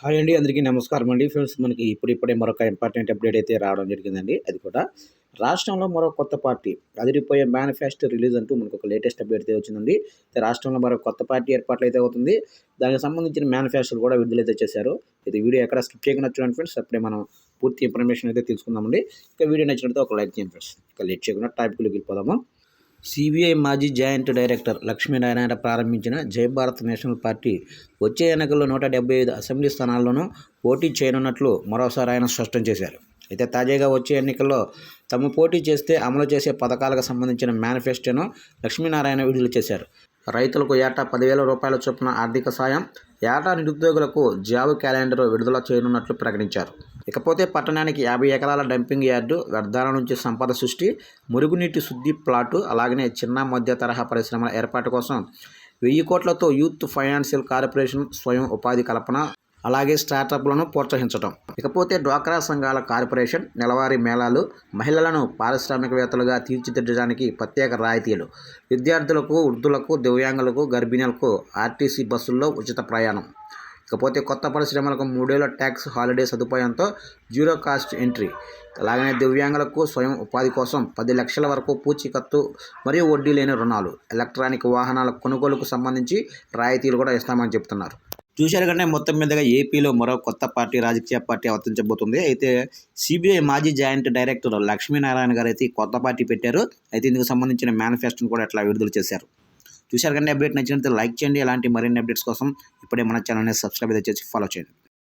Hi అండి అందరికీ నమస్కారం అండి. ఫ్రెండ్స్ మనకి ఇప్పుడు ఇప్పుడే మరొక ఇంపార్టెంట్ అప్డేట్ అయితే రావడం జరిగిందండి. అది కూడా రాష్ట్రంలో మరో కొత్త పార్టీ అదిరిపోయే మేనిఫెస్టో రిలీజ్ అంటూ మనకు ఒక లేటెస్ట్ అప్డేట్ అయితే వచ్చిందండి. అయితే రాష్ట్రంలో మరో కొత్త పార్టీ ఏర్పాట్లు అయితే అవుతుంది. దానికి సంబంధించిన మేనిఫెస్టోలు కూడా విడుదలైతే చేశారు. ఇది వీడియో ఎక్కడ స్కిప్ చేయకుండా చూడండి ఫ్రెండ్స్. అప్పుడే మనం పూర్తి ఇన్ఫర్మేషన్ అయితే తీసుకుందామండి. ఇక వీడియో నచ్చినట్టు ఒక లైక్ చేయండి ఫ్రెండ్స్. ఇక లేట్ చేయకుండా టాపిక్లోకి వెళ్ళిపోదాము. సిబిఐ మాజీ జాయింట్ డైరెక్టర్ లక్ష్మీనారాయణ ప్రారంభించిన జై భారత్ నేషనల్ పార్టీ వచ్చే ఎన్నికల్లో నూట డెబ్బై ఐదు అసెంబ్లీ స్థానాల్లోనూ పోటీ చేయనున్నట్లు మరోసారి ఆయన స్పష్టం చేశారు. అయితే తాజాగా వచ్చే ఎన్నికల్లో తమ పోటీ చేస్తే అమలు చేసే పథకాలకు సంబంధించిన మేనిఫెస్టోను లక్ష్మీనారాయణ విడుదల చేశారు. రైతులకు ఏటా పదివేల రూపాయల చొప్పున ఆర్థిక సాయం ఏటా నిరుద్యోగులకు జాబ్ క్యాలెండర్ విడుదల చేయనున్నట్లు ప్రకటించారు. ఇకపోతే పట్టణానికి యాభై ఎకరాల డంపింగ్ యార్డు వ్యర్థాల నుంచి సంపద సృష్టి మురుగునీటి శుద్ధి ప్లాటు అలాగనే చిన్న మధ్య తరహా పరిశ్రమల ఏర్పాటు కోసం వెయ్యి కోట్లతో యూత్ ఫైనాన్షియల్ కార్పొరేషన్ స్వయం ఉపాధి కల్పన అలాగే స్టార్టప్లను ప్రోత్సహించడం ఇకపోతే డ్వాక్రా సంఘాల కార్పొరేషన్ నెలవారీ మేళాలు మహిళలను పారిశ్రామికవేత్తలుగా తీర్చిదిద్దడానికి ప్రత్యేక రాయితీలు. విద్యార్థులకు వృద్ధులకు దివ్యాంగులకు గర్భిణులకు ఆర్టీసీ బస్సుల్లో ఉచిత ప్రయాణం. ఇకపోతే కొత్త పరిశ్రమలకు మూడేళ్ళ ట్యాక్స్ హాలిడే సదుపాయంతో జీరో కాస్ట్ ఎంట్రీ. అలాగనే దివ్యాంగులకు స్వయం ఉపాధి కోసం పది లక్షల వరకు పూచీకత్తు మరియు వడ్డీ లేని రుణాలు. ఎలక్ట్రానిక్ వాహనాల కొనుగోలుకు సంబంధించి రాయితీలు కూడా ఇస్తామని చెప్తున్నారు చూశారు కంటే మొత్తం మీదుగా ఏపీలో మరో కొత్త పార్టీ రాజకీయ పార్టీ అవతరించబోతుంది. అయితే సిబిఐ మాజీ జాయింట్ డైరెక్టర్ లక్ష్మీనారాయణ గారు అయితే కొత్త పార్టీ పెట్టారు. అయితే ఇందుకు సంబంధించిన మేనిఫెస్టోను కూడా అట్లా విడుదల చేశారు. చూశారు కంటే అప్డేట్ నచ్చినట్లయితే లైక్ చేయండి. అలాంటి మరిన్ని అప్డేట్స్ కోసం ఇప్పుడే మన ఛానల్ని సబ్స్క్రైబ్ అయితే చేసి ఫాలో చేయండి.